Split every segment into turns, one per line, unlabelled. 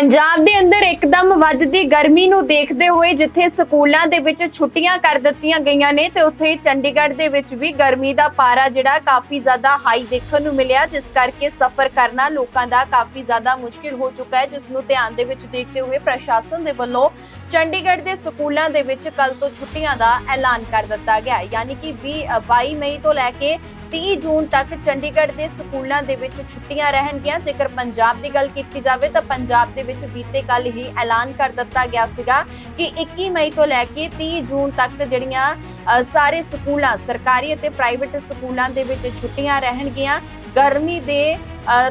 ਪੰਜਾਬ ਦੇ ਅੰਦਰ ਇੱਕਦਮ ਵੱਧਦੀ ਗਰਮੀ ਨੂੰ ਦੇਖਦੇ ਹੋਏ ਜਿੱਥੇ ਸਕੂਲਾਂ ਦੇ ਵਿੱਚ ਛੁੱਟੀਆਂ ਕਰ ਦਿੱਤੀਆਂ ਗਈਆਂ ਨੇ ਤੇ ਉੱਥੇ ਚੰਡੀਗੜ੍ਹ ਦੇ ਵਿੱਚ ਵੀ ਗਰਮੀ ਦਾ ਪਾਰਾ ਜਿਹੜਾ ਕਾਫੀ ਜ਼ਿਆਦਾ ਹਾਈ ਦੇਖਣ ਨੂੰ ਮਿਲਿਆ ਜਿਸ ਕਰਕੇ ਸਫ਼ਰ ਕਰਨਾ ਲੋਕਾਂ ਦਾ ਕਾਫੀ ਜ਼ਿਆਦਾ ਮੁਸ਼ਕਿਲ ਹੋ ਚੁੱਕਾ ਹੈ ਜਿਸ ਨੂੰ ਧਿਆਨ ਦੇ ਵਿੱਚ ਦੇਖਦੇ ਹੋਏ ਪ੍ਰਸ਼ਾਸਨ ਦੇ ਵੱਲੋਂ ਚੰਡੀਗੜ੍ਹ ਦੇ ਸਕੂਲਾਂ ਦੇ ਵਿੱਚ ਕੱਲ ਤੋਂ ਛੁੱਟੀਆਂ ਦਾ ਐਲਾਨ ਕਰ ਦਿੱਤਾ ਗਿਆ ਹੈ। ਯਾਨੀ ਕਿ 20 ਅ, 22 ਮਈ ਤੋਂ ਲੈ ਕੇ 30 ਜੂਨ ਤੱਕ ਚੰਡੀਗੜ੍ਹ ਦੇ ਸਕੂਲਾਂ ਦੇ ਵਿੱਚ ਛੁੱਟੀਆਂ ਰਹਿਣਗੀਆਂ। ਜੇਕਰ ਪੰਜਾਬ ਦੀ ਗੱਲ ਕੀਤੀ ਜਾਵੇ ਤਾਂ ਪੰਜਾਬ ਦੇ ਵਿੱਚ ਬੀਤੇ ਕੱਲ ਹੀ ਐਲਾਨ ਕਰ ਦਿੱਤਾ ਗਿਆ ਸੀਗਾ ਕਿ 21 ਮਈ ਤੋਂ ਲੈ ਕੇ 30 ਜੂਨ ਤੱਕ ਜਿਹੜੀਆਂ ਸਾਰੇ ਸਕੂਲਾਂ, ਸਰਕਾਰੀ ਅਤੇ ਪ੍ਰਾਈਵੇਟ ਸਕੂਲਾਂ ਦੇ ਵਿੱਚ ਛੁੱਟੀਆਂ ਰਹਿਣਗੀਆਂ। ਗਰਮੀ ਦੇ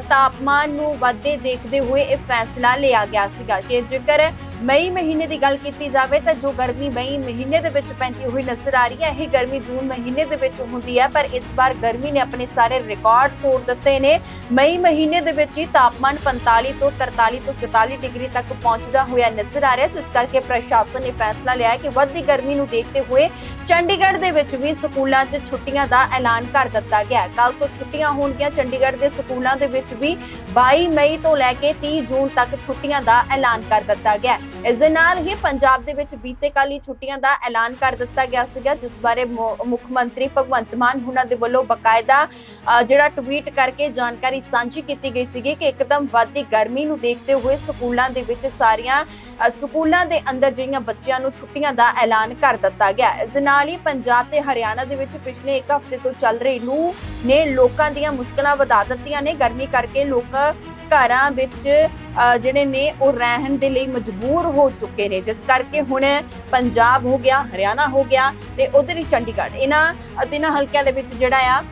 ਤਾਪਮਾਨ ਨੂੰ ਵਧਦੇ ਦੇਖਦੇ ਹੋਏ ਇਹ ਫੈਸਲਾ ਲਿਆ ਗਿਆ ਸੀਗਾ ਕਿ ਜੇਕਰ ਮਈ ਮਹੀਨੇ ਦੀ ਗੱਲ ਕੀਤੀ ਜਾਵੇ ਤਾਂ ਜੋ ਗਰਮੀ ਮਈ ਮਹੀਨੇ ਦੇ ਵਿੱਚ ਪੈਂਦੀ ਹੋਈ ਨਜ਼ਰ ਆ ਰਹੀ ਹੈ, ਇਹ ਗਰਮੀ ਜੂਨ ਮਹੀਨੇ ਦੇ ਵਿੱਚ ਹੁੰਦੀ ਹੈ, ਪਰ ਇਸ ਵਾਰ ਗਰਮੀ ਨੇ ਆਪਣੇ ਸਾਰੇ ਰਿਕਾਰਡ ਤੋੜ ਦਿੱਤੇ ਨੇ। ਮਈ ਮਹੀਨੇ ਦੇ ਵਿੱਚ ਹੀ ਤਾਪਮਾਨ 45 ਤੋਂ 43 ਤੋਂ 44 ਡਿਗਰੀ ਤੱਕ ਪਹੁੰਚਦਾ ਹੋਇਆ ਨਜ਼ਰ ਆ ਰਿਹਾ ਜਿਸ ਕਰਕੇ ਪ੍ਰਸ਼ਾਸਨ ਨੇ ਫੈਸਲਾ ਲਿਆ ਹੈ ਕਿ ਵੱਧਦੀ ਗਰਮੀ ਨੂੰ ਦੇਖਦੇ ਹੋਏ ਚੰਡੀਗੜ੍ਹ ਦੇ ਵਿੱਚ ਵੀ ਸਕੂਲਾਂ 'ਚ ਛੁੱਟੀਆਂ ਦਾ ਐਲਾਨ ਕਰ ਦਿੱਤਾ ਗਿਆ ਹੈ। ਕੱਲ ਤੋਂ ਛੁੱਟੀਆਂ ਹੋਣਗੀਆਂ, ਚੰਡੀਗੜ੍ਹ ਦੇ ਸਕੂਲਾਂ ਦੇ ਵਿੱਚ ਵੀ 22 ਮਈ ਤੋਂ ਲੈ ਕੇ 30 ਜੂਨ ਤੱਕ ਛੁੱਟੀਆਂ ਦਾ ਐਲਾਨ ਕਰ ਦਿੱਤਾ ਗਿਆ ਇਸ ਦੇ ਨਾਲ ਹੀ ਪੰਜਾਬ ਦੇ ਵਿੱਚ ਬੀਤੇ ਕੱਲ ਹੀ ਛੁੱਟੀਆਂ ਦਾ ਐਲਾਨ ਕਰ ਦਿੱਤਾ ਗਿਆ ਸੀਗਾ, ਜਿਸ ਬਾਰੇ ਮੁੱਖ ਮੰਤਰੀ ਭਗਵੰਤ ਮਾਨ ਹੁਣਾਂ ਦੇ ਵੱਲੋਂ ਬਕਾਇਦਾ ਜਿਹੜਾ ਟਵੀਟ ਕਰਕੇ ਜਾਣਕਾਰੀ ਸਾਂਝੀ ਕੀਤੀ ਗਈ ਸੀਗੀ ਕਿ ਇੱਕਦਮ ਵੱਧਦੀ ਗਰਮੀ ਨੂੰ ਦੇਖਦੇ ਹੋਏ ਸਕੂਲਾਂ ਦੇ ਵਿੱਚ ਸਾਰੀਆਂ ਸਕੂਲਾਂ ਦੇ ਅੰਦਰ ਜਿਹੜੀਆਂ ਬੱਚਿਆਂ ਨੂੰ ਛੁੱਟੀਆਂ ਦਾ ਐਲਾਨ ਕਰ ਦਿੱਤਾ ਗਿਆ। ਇਸ ਦੇ ਨਾਲ ਹੀ ਪੰਜਾਬ ਤੇ ਹਰਿਆਣਾ ਦੇ ਵਿੱਚ ਪਿਛਲੇ ਇੱਕ ਹਫ਼ਤੇ ਤੋਂ ਚੱਲ ਰਹੀ ਲੂ ਨੇ ਲੋਕਾਂ ਦੀਆਂ ਮੁਸ਼ਕਲਾਂ ਵਧਾ ਦਿੱਤੀਆਂ ਨੇ। ਗਰਮੀ ਕਰਕੇ ਲੋਕ ਘਰਾਂ ਵਿੱਚ ਜਿਹੜੇ ਨੇ ਉਹ ਰਹਿਣ ਦੇ ਲਈ ਮਜਬੂਰ ਹੋ ਚੁੱਕੇ ਨੇ। ਜਿਸ ਕਰਕੇ ਹੁਣ ਪੰਜਾਬ ਹੋ ਗਿਆ, ਹਰਿਆਣਾ ਹੋ ਗਿਆ ਤੇ ਉਧਰ ਹੀ ਚੰਡੀਗੜ੍ਹ। ਇਹਨਾਂ ਤਿੰਨਾਂ ਹਲਕਿਆਂ ਦੇ ਵਿੱਚ ਜਿਹੜਾ ਆ,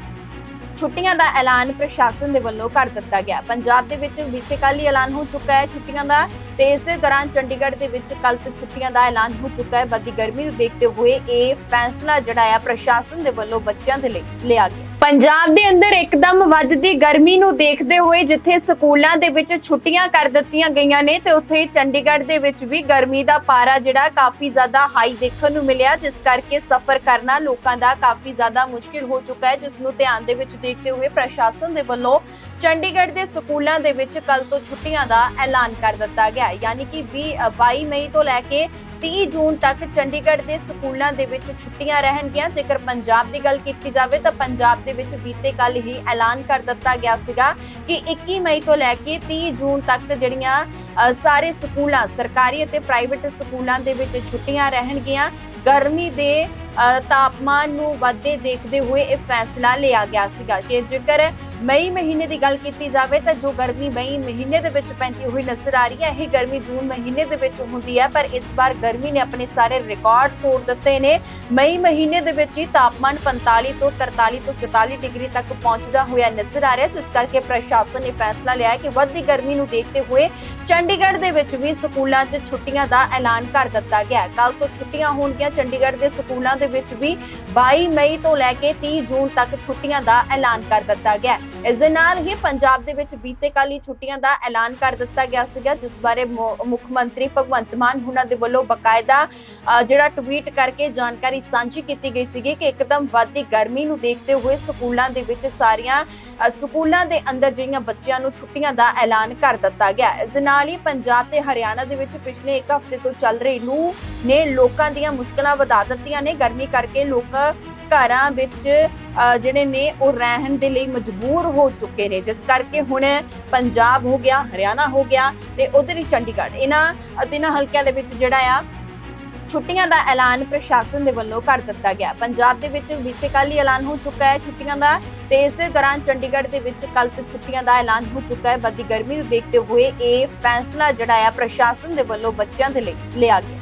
ਛੁੱਟੀਆਂ ਦਾ ਐਲਾਨ ਪ੍ਰਸ਼ਾਸਨ ਦੇ ਵੱਲੋਂ ਕਰ ਦਿੱਤਾ ਗਿਆ। ਪੰਜਾਬ ਦੇ ਵਿੱਚ ਬੀਤੇ ਕੱਲ ਹੀ ਐਲਾਨ ਹੋ ਚੁੱਕਾ ਹੈ ਛੁੱਟੀਆਂ ਦਾ ਤੇ ਇਸੇ ਦੌਰਾਨ ਚੰਡੀਗੜ੍ਹ ਦੇ ਵਿੱਚ ਕੱਲ ਤੋਂ ਛੁੱਟੀਆਂ ਦਾ ਐਲਾਨ ਹੋ ਚੁੱਕਾ ਹੈ। ਵੱਧਦੀ ਗਰਮੀ ਨੂੰ ਦੇਖਦੇ ਹੋਏ ਇਹ ਫੈਸਲਾ ਜਿਹੜਾ ਆ, ਪ੍ਰਸ਼ਾਸਨ ਦੇ ਵੱਲੋਂ ਬੱਚਿਆਂ ਦੇ ਲਈ ਲਿਆ ਗਿਆ। ਪੰਜਾਬ ਦੇ ਅੰਦਰ ਇੱਕਦਮ ਵੱਧਦੀ ਗਰਮੀ ਨੂੰ ਦੇਖਦੇ ਹੋਏ ਜਿੱਥੇ ਸਕੂਲਾਂ ਦੇ ਵਿੱਚ ਛੁੱਟੀਆਂ ਕਰ ਦਿੱਤੀਆਂ ਗਈਆਂ ਨੇ ਤੇ ਉੱਥੇ ਚੰਡੀਗੜ੍ਹ ਦੇ ਵਿੱਚ ਵੀ ਗਰਮੀ ਦਾ ਪਾਰਾ ਜਿਹੜਾ ਕਾਫੀ ਜ਼ਿਆਦਾ ਹਾਈ ਦੇਖਣ ਨੂੰ ਮਿਲਿਆ ਜਿਸ ਕਰਕੇ ਸਫ਼ਰ ਕਰਨਾ ਲੋਕਾਂ ਦਾ ਕਾਫੀ ਜ਼ਿਆਦਾ ਮੁਸ਼ਕਿਲ ਹੋ ਚੁੱਕਾ ਹੈ ਜਿਸ ਨੂੰ ਧਿਆਨ ਦੇ ਵਿੱਚ ਦੇਖਦੇ ਹੋਏ ਪ੍ਰਸ਼ਾਸਨ ਦੇ ਵੱਲੋਂ ਚੰਡੀਗੜ੍ਹ ਦੇ ਸਕੂਲਾਂ ਦੇ ਵਿੱਚ ਕੱਲ ਤੋਂ ਛੁੱਟੀਆਂ ਦਾ ਐਲਾਨ ਕਰ ਦਿੱਤਾ ਗਿਆ ਯਾਨੀ ਕਿ 20 ਅ, 22 ਮਈ ਤੋਂ ਲੈ ਕੇ 30 ਜੂਨ ਤੱਕ ਚੰਡੀਗੜ੍ਹ ਦੇ ਸਕੂਲਾਂ ਦੇ ਵਿੱਚ ਛੁੱਟੀਆਂ ਰਹਿਣਗੀਆਂ। ਜੇਕਰ ਪੰਜਾਬ ਦੀ ਗੱਲ ਕੀਤੀ ਜਾਵੇ ਤਾਂ ਪੰਜਾਬ ਦੇ ਵਿੱਚ ਬੀਤੇ ਕੱਲ ਹੀ ਐਲਾਨ ਕਰ ਦਿੱਤਾ ਗਿਆ ਸੀਗਾ ਕਿ 21 ਮਈ ਤੋਂ ਲੈ ਕੇ 30 ਜੂਨ ਤੱਕ ਜਿਹੜੀਆਂ ਸਾਰੇ ਸਕੂਲਾਂ, ਸਰਕਾਰੀ ਅਤੇ ਪ੍ਰਾਈਵੇਟ ਸਕੂਲਾਂ ਦੇ ਵਿੱਚ ਛੁੱਟੀਆਂ ਰਹਿਣਗੀਆਂ। ਗਰਮੀ ਦੇ ਤਾਪਮਾਨ ਨੂੰ ਵਧਦੇ ਦੇਖਦੇ ਹੋਏ ਇਹ ਫੈਸਲਾ ਲਿਆ ਗਿਆ ਸੀਗਾ ਕਿ ਜੇਕਰ ਮਈ ਮਹੀਨੇ ਦੀ ਗੱਲ ਕੀਤੀ ਜਾਵੇ ਤਾਂ ਜੋ ਗਰਮੀ ਮਈ ਮਹੀਨੇ ਦੇ ਵਿੱਚ ਪੈਂਦੀ ਹੋਈ ਨਜ਼ਰ ਆ ਰਹੀ ਹੈ, ਇਹ ਗਰਮੀ ਜੂਨ ਮਹੀਨੇ ਦੇ ਵਿੱਚ ਹੁੰਦੀ ਹੈ, ਪਰ ਇਸ ਵਾਰ ਗਰਮੀ ਨੇ ਆਪਣੇ ਸਾਰੇ ਰਿਕਾਰਡ ਤੋੜ ਦਿੱਤੇ ਨੇ। ਮਈ ਮਹੀਨੇ ਦੇ ਵਿੱਚ ਹੀ ਤਾਪਮਾਨ 45 ਤੋਂ 43 ਤੋਂ 44 ਡਿਗਰੀ ਤੱਕ ਪਹੁੰਚਦਾ ਹੋਇਆ ਨਜ਼ਰ ਆ ਰਿਹਾ ਜਿਸ ਕਰਕੇ ਪ੍ਰਸ਼ਾਸਨ ਨੇ ਫੈਸਲਾ ਲਿਆ ਹੈ ਕਿ ਵੱਧਦੀ ਗਰਮੀ ਨੂੰ ਦੇਖਦੇ ਹੋਏ ਚੰਡੀਗੜ੍ਹ ਦੇ ਵਿੱਚ ਵੀ ਸਕੂਲਾਂ 'ਚ ਛੁੱਟੀਆਂ ਦਾ ਐਲਾਨ ਕਰ ਦਿੱਤਾ ਗਿਆ ਹੈ। ਕੱਲ ਤੋਂ ਛੁੱਟੀਆਂ ਹੋਣਗੀਆਂ, ਚੰਡੀਗੜ੍ਹ ਦੇ ਸਕੂਲਾਂ ਦੇ ਵਿੱਚ ਵੀ 22 ਮਈ ਤੋਂ ਲੈ ਕੇ 30 ਜੂਨ ਤੱਕ ਛੁੱਟੀਆਂ ਦਾ ਐਲਾਨ ਕਰ ਦਿੱਤਾ ਗਿਆ ਹੈ। ਇਸ ਦੇ ਨਾਲ ਹੀ ਪੰਜਾਬ ਦੇ ਵਿੱਚ ਬੀਤੇ ਕੱਲ ਹੀ ਛੁੱਟੀਆਂ ਦਾ ਐਲਾਨ ਕਰ ਦਿੱਤਾ ਗਿਆ ਸੀਗਾ, ਜਿਸ ਬਾਰੇ ਮੁੱਖ ਮੰਤਰੀ ਭਗਵੰਤ ਮਾਨ ਹੁਣਾਂ ਦੇ ਵੱਲੋਂ ਬਕਾਇਦਾ ਜਿਹੜਾ ਟਵੀਟ ਕਰਕੇ ਜਾਣਕਾਰੀ ਸਾਂਝੀ ਕੀਤੀ ਗਈ ਸੀਗੀ ਕਿ ਇੱਕਦਮ ਵੱਧਦੀ ਗਰਮੀ ਨੂੰ ਦੇਖਦੇ ਹੋਏ ਸਕੂਲਾਂ ਦੇ ਵਿੱਚ ਸਾਰੀਆਂ ਸਕੂਲਾਂ ਦੇ ਅੰਦਰ ਜਿਹੜੀਆਂ ਬੱਚਿਆਂ ਨੂੰ ਛੁੱਟੀਆਂ ਦਾ ਐਲਾਨ ਕਰ ਦਿੱਤਾ ਗਿਆ। ਇਸ ਦੇ ਨਾਲ ਹੀ ਪੰਜਾਬ ਤੇ ਹਰਿਆਣਾ ਦੇ ਵਿੱਚ ਪਿਛਲੇ ਇੱਕ ਹਫ਼ਤੇ ਤੋਂ ਚੱਲ ਰਹੀ ਲੂ ਨੇ ਲੋਕਾਂ ਦੀਆਂ ਮੁਸ਼ਕਲਾਂ ਵਧਾ ਦਿੱਤੀਆਂ ਨੇ। ਗਰਮੀ ਕਰਕੇ ਲੋਕ ਘਰਾਂ ਵਿੱਚ ਜਿਹੜੇ ਨੇ ਉਹ ਰਹਿਣ ਦੇ ਲਈ ਮਜਬੂਰ ਹੋ ਚੁੱਕੇ ਨੇ। ਜਿਸ ਕਰਕੇ ਹੁਣ ਪੰਜਾਬ ਹੋ ਗਿਆ, ਹਰਿਆਣਾ ਹੋ ਗਿਆ ਤੇ ਉਧਰ ਹੀ ਚੰਡੀਗੜ੍ਹ। ਇਹਨਾਂ ਤਿੰਨਾਂ ਹਲਕਿਆਂ ਦੇ ਵਿੱਚ ਜਿਹੜਾ ਆ, ਛੁੱਟੀਆਂ ਦਾ ਐਲਾਨ ਪ੍ਰਸ਼ਾਸਨ ਦੇ ਵੱਲੋਂ ਕਰ ਦਿੱਤਾ ਗਿਆ। ਪੰਜਾਬ ਦੇ ਵਿੱਚ ਬੀਤੇ ਕੱਲ੍ਹ ਹੀ ਐਲਾਨ ਹੋ ਚੁੱਕਾ ਹੈ ਛੁੱਟੀਆਂ ਦਾ ਤੇ ਇਸੇ ਦੌਰਾਨ ਚੰਡੀਗੜ੍ਹ ਦੇ ਵਿੱਚ ਕੱਲ ਤੋਂ ਛੁੱਟੀਆਂ ਦਾ ਐਲਾਨ ਹੋ ਚੁੱਕਾ ਹੈ। ਵੱਧਦੀ ਗਰਮੀ ਨੂੰ ਦੇਖਦੇ ਹੋਏ ਇਹ ਫੈਸਲਾ ਜਿਹੜਾ ਆ, ਪ੍ਰਸ਼ਾਸਨ ਦੇ ਵੱਲੋਂ ਬੱਚਿਆਂ ਦੇ ਲਈ ਲਿਆ ਗਿਆ।